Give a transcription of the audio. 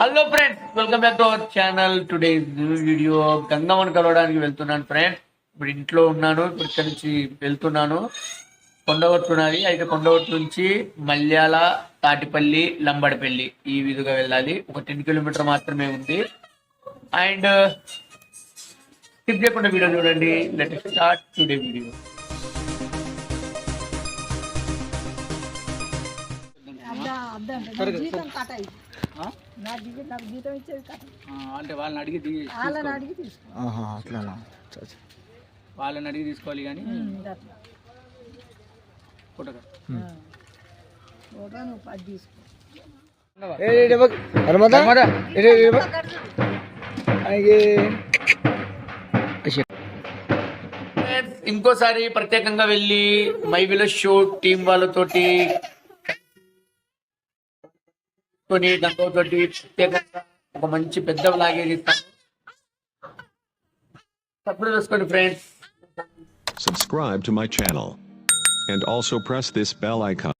Hello friends welcome back to our channel today video గంగమ్మను కలవడానికి వెళ్తున్నాను friends ఇప్పుడు ఇంట్లో ఉన్నాను. ఇప్పుడు ఇక్కడ నుంచి వెళ్తున్నాను. కొండగొట్టు ఉన్నది. అయితే కొండగొట్టు నుంచి మల్యాల తాటిపల్లి లంబడిపల్లి ఈ విధంగా వెళ్ళాలి. ఒక టెన్ కిలోమీటర్ మాత్రమే ఉంది. అండ్ స్కిప్ చేయకుండా వీడియో చూడండి. లెట్ స్టార్ట్ టుడే వీడియో అంటే వాళ్ళని అడిగి వాళ్ళని అడిగి తీసుకోవాలి కానీ ఇంకోసారి ప్రత్యేకంగా వెళ్ళి మైవిల షో టీం వాళ్ళతోటి కొని దాంతోటి ప్రత్యేకంగా ఒక మంచి పెద్ద లాగేజ్ ఇస్తాను సబ్స్క్రైబ్ చేసుకోండి friends subscribe to my channel. And also press this bell icon.